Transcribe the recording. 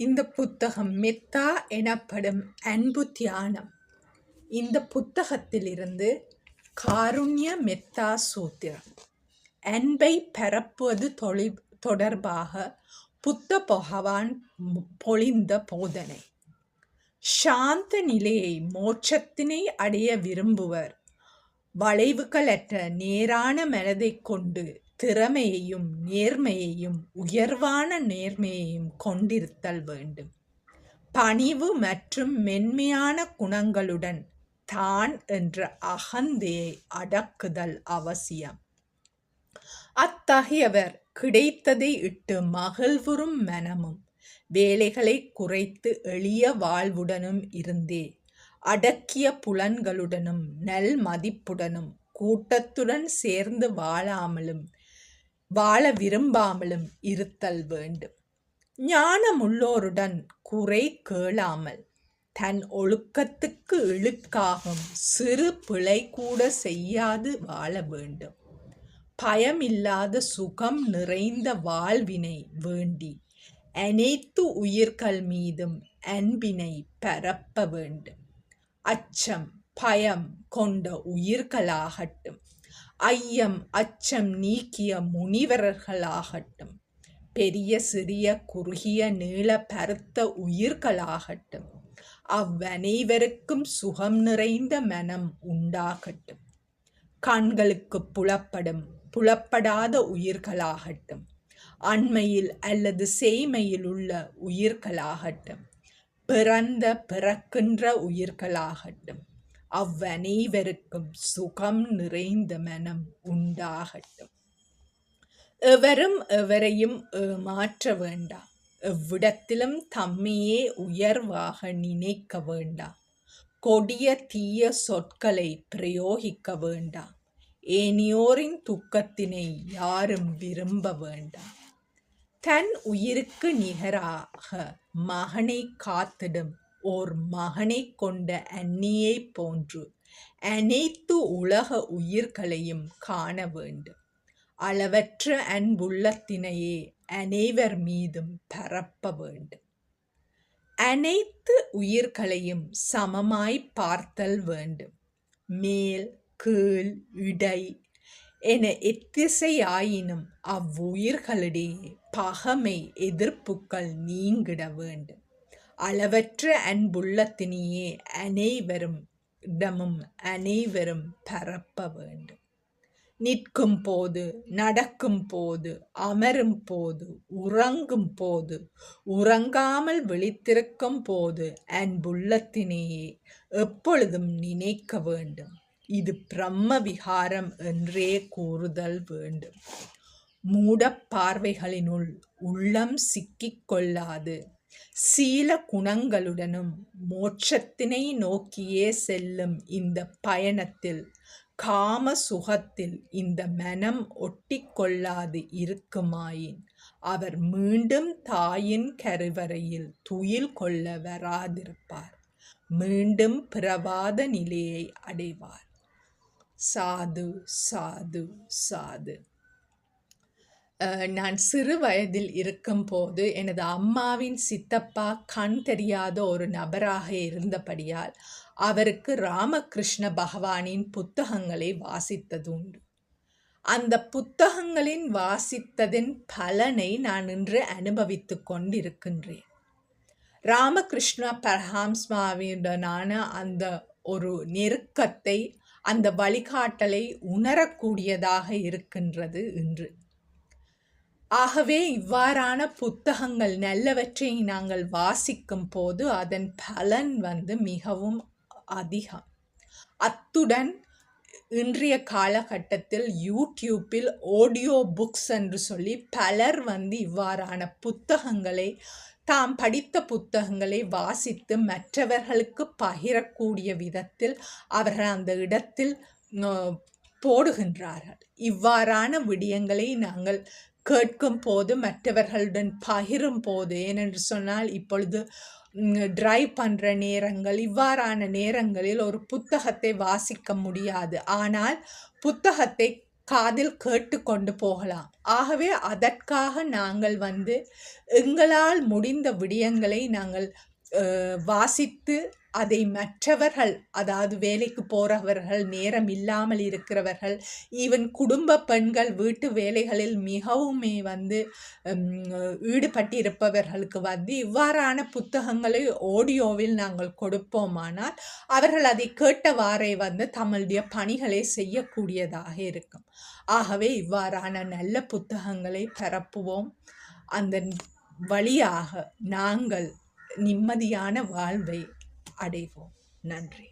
இந்த புத்தகம் மெத்தா எனப்படும் அன்பு தியானம். இந்த புத்தகத்திலிருந்து காருண்ய மெத்தா சூத்திரம். அன்பை பரப்புவது தொழி தொடர்பாக புத்த பகவான் பொழிந்த போதனை. சாந்த நிலையை மோட்சத்தினை அடைய விரும்புவர். வளைவுகளற்ற நேரான மனதைக் கொண்டு திறமையையும் நேர்மையையும் உயர்வான நேர்மையையும் கொண்டிருத்தல் வேண்டும். பணிவு மற்றும் மென்மையான குணங்களுடன் தான் என்ற அகந்தையை அடக்குதல் அவசியம். அத்தகையவர் கிடைத்ததை இட்டு மகிழ்வுறும் மனமும் வேலைகளை குறைத்து எளிய வாழ்வுடனும் இருந்தே அடக்கிய புலன்களுடனும் நல் மதிப்புடனும் கூட்டத்துடன் சேர்ந்து வாழாமலும் வாழ விரும்பாமலும் இருத்தல் வேண்டும். ஞானமுள்ளோருடன் குறை கேளாமல் தன் ஒழுக்கத்துக்கு இழுக்காகும் சிறு பிழை கூட செய்யாது வாழ வேண்டும். பயமில்லாத சுகம் நிறைந்த வாழ்வினை வேண்டி அனைத்து உயிர்கள் மீதும் அன்பினை பரப்ப வேண்டும். அச்சம் பயம் கொண்ட உயிர்களாகட்டும். ஐயம் அச்சம் நீக்கிய முனிவரர்களாகட்டும் பெரிய சிறிய குறுகிய நீள பருத்த உயிர்களாகட்டும் அவ்வனைவருக்கும் சுகம் நிறைந்த மனம் உண்டாகட்டும். கண்களுக்கு புலப்படும் புலப்படாத உயிர்களாகட்டும் அண்மையில் அல்லது சேய்மையில் உள்ள உயிர்களாகட்டும் பிறந்த பிறக்கின்ற உயிர்களாகட்டும். அவ்வனைவருக்கும் சுகம் நிறைந்த மனம் உண்டாகட்டும். எவரும் எவரையும் ஏமாற்ற வேண்டாம் எவ்விடத்திலும் தம்மையே உயர்வாக நினைக்க வேண்டாம் கொடிய தீய சொற்களை பிரயோகிக்க வேண்டாம் ஏனியோரின் துக்கத்தினை யாரும் விரும்ப வேண்டாம் தன் உயிருக்கு நிகராக மகனை காத்திடும் ஓர் மகனை கொண்ட அன்னியைப் போன்று அனைத்து உலக உயிர்களையும் காண வேண்டும். அளவற்ற அன்புள்ளத்தினையே அனைவர் மீதும் பரப்ப வேண்டும். அனைத்து உயிர்களையும் சமமாய் பார்த்தல் வேண்டும். மேல் கீழ் இடை என எத்திசையாயினும் அவ்வுயிர்களிடையே பகமை எதிர்ப்புக்கள் நீங்கிட வேண்டும். அளவற்ற அன்புள்ளத்தினையே அனைவரும் இடமும் அனைவரும் பரப்ப வேண்டும். நிற்கும் போது நடக்கும் போது அமரும் போது உறங்கும் போது உறங்காமல் விழித்திருக்கும் போது அன்புள்ளத்தினையே எப்பொழுதும் நினைக்க வேண்டும். இது பிரம்ம விகாரம் என்றே கூறுதல் வேண்டும். மூடப்பார்வைகளினுள் உள்ளம் சிக்கிக் கொள்ளாது. சீல குணங்களுடனும் மோட்சத்தினை நோக்கியே செல்லும் இந்த பயணத்தில் காம சுகத்தில் இந்த மனம் ஒட்டிக்கொள்ளாது இருக்குமாயின் அவர் மீண்டும் தாயின் கருவறையில் துயில் கொள்ள வராதிருப்பார். மீண்டும் பிரவாத நிலையை அடைவார். சாது சாது சாது. நான் சிறு வயதில் இருக்கும்போது எனது அம்மாவின் சித்தப்பா கண் தெரியாத ஒரு நபராக இருந்தபடியால் அவருக்கு ராமகிருஷ்ண பகவானின் புத்தகங்களை வாசித்தது உண்டு. அந்த புத்தகங்களின் வாசித்ததின் பலனை நான் இன்று அனுபவித்துக் கொண்டிருக்கின்றேன். ராமகிருஷ்ண பரஹாம்ஸ்மாவிடனான அந்த ஒரு நெருக்கத்தை அந்த வழிகாட்டலை உணரக்கூடியதாக இருக்கின்றது இன்று. ஆகவே இவ்வாறான புத்தகங்கள் நல்லவற்றை நாங்கள் வாசிக்கும் போது அதன் பலன் வந்து மிகவும் அதிகம். அத்துடன் இன்றைய காலகட்டத்தில் யூடியூப்பில் ஆடியோ புக்ஸ் என்று சொல்லி பலர் வந்து இவ்வாறான புத்தகங்களை தாம் படித்த புத்தகங்களை வாசித்து மற்றவர்களுக்கு பகிரக்கூடிய விதத்தில் அவர்கள் அந்த இடத்தில் போடுகின்றார்கள். இவ்வாறான விடயங்களை நாங்கள் கேட்கும் போது மற்றவர்களுடன் பகிரும் போது ஏனென்று சொன்னால் இப்பொழுது டிரைவ் பண்ணுற நேரங்கள் இவ்வாறான நேரங்களில் ஒரு புத்தகத்தை வாசிக்க முடியாது. ஆனால் புத்தகத்தை காதில் கேட்டு கொண்டு போகலாம். ஆகவே அதற்காக நாங்கள் வந்து எங்களால் முடிந்த விடயங்களை நாங்கள் வாசித்து அதை மற்றவர்கள் அதாவது வேலைக்கு போகிறவர்கள் நேரம் இல்லாமல் இருக்கிறவர்கள் ஈவன் குடும்ப பெண்கள் வீட்டு வேலைகளில் மிகவுமே வந்து ஈடுபட்டிருப்பவர்களுக்கு வந்து இவ்வாறான புத்தகங்களை ஆடியோவில் நாங்கள் கொடுப்போமானால் அவர்கள் அதை கேட்டவாறே வந்து தங்களுடைய பணிகளை செய்யக்கூடியதாக இருக்கும். ஆகவே இவ்வாறான நல்ல புத்தகங்களை பரப்புவோம். அந்த வழியாக நாங்கள் நிம்மதியான வாழ்வை அடைவோம். நன்றி.